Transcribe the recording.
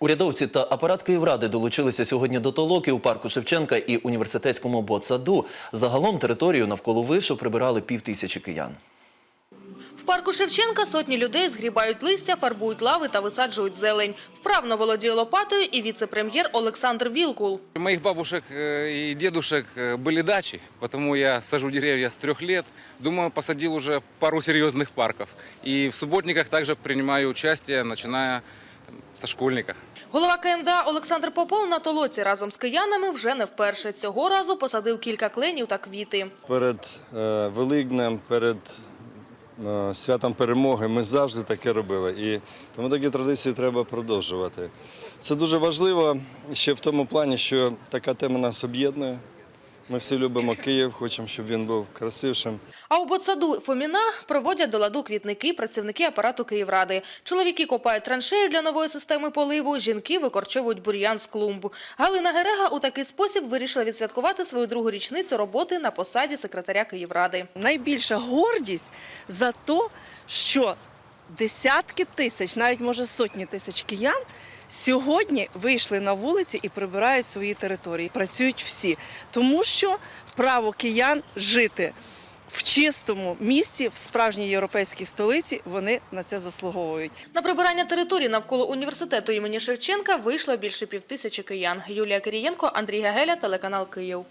Урядовці та апарат Київради долучилися сьогодні до толоки у парку Шевченка і університетському ботсаду. Загалом територію навколо вишу прибирали півтисячі киян. В парку Шевченка сотні людей згрібають листя, фарбують лави та висаджують зелень. Вправно володіє лопатою і віце-прем'єр Олександр Вілкул. У моих бабушек э, и дедушек э, были дачи, потому я сажу деревья с трех лет. Думаю, посадил уже пару серьезных парков. И в субботниках также принимаю участие, начиная со школьника. Голова КМДА Олександр Попов на толоці разом з киянами вже не вперше. Цього разу посадив кілька кленів та квіти. Перед е, Великднем, перед е, святом перемоги ми завжди таке робили. І тому такі традиції треба продовжувати. Це дуже важливо ще в тому плані, що така тема нас об'єднує. Ми всі любимо Київ, хочемо, щоб він був красившим. А у ботсаду Фоміна проводять до ладу квітники працівники апарату Київради. Чоловіки копають траншею для нової системи поливу, жінки викорчовують бур'ян з клумб. Галина Герега у такий спосіб вирішила відсвяткувати свою другу річницю роботи на посаді секретаря Київради. найбільша гордість за те, що десятки тисяч, навіть може сотні тисяч киян сьогодні вийшли на вулиці і прибирають свої території. Працюють всі, тому що право киян жити. В чистому місті, в справжній європейській столиці, вони на це заслуговують. На прибирання території навколо університету імені Шевченка вийшло більше півтисячі киян. Юлія Кирієнко, Андрій Гагеля, телеканал Київ.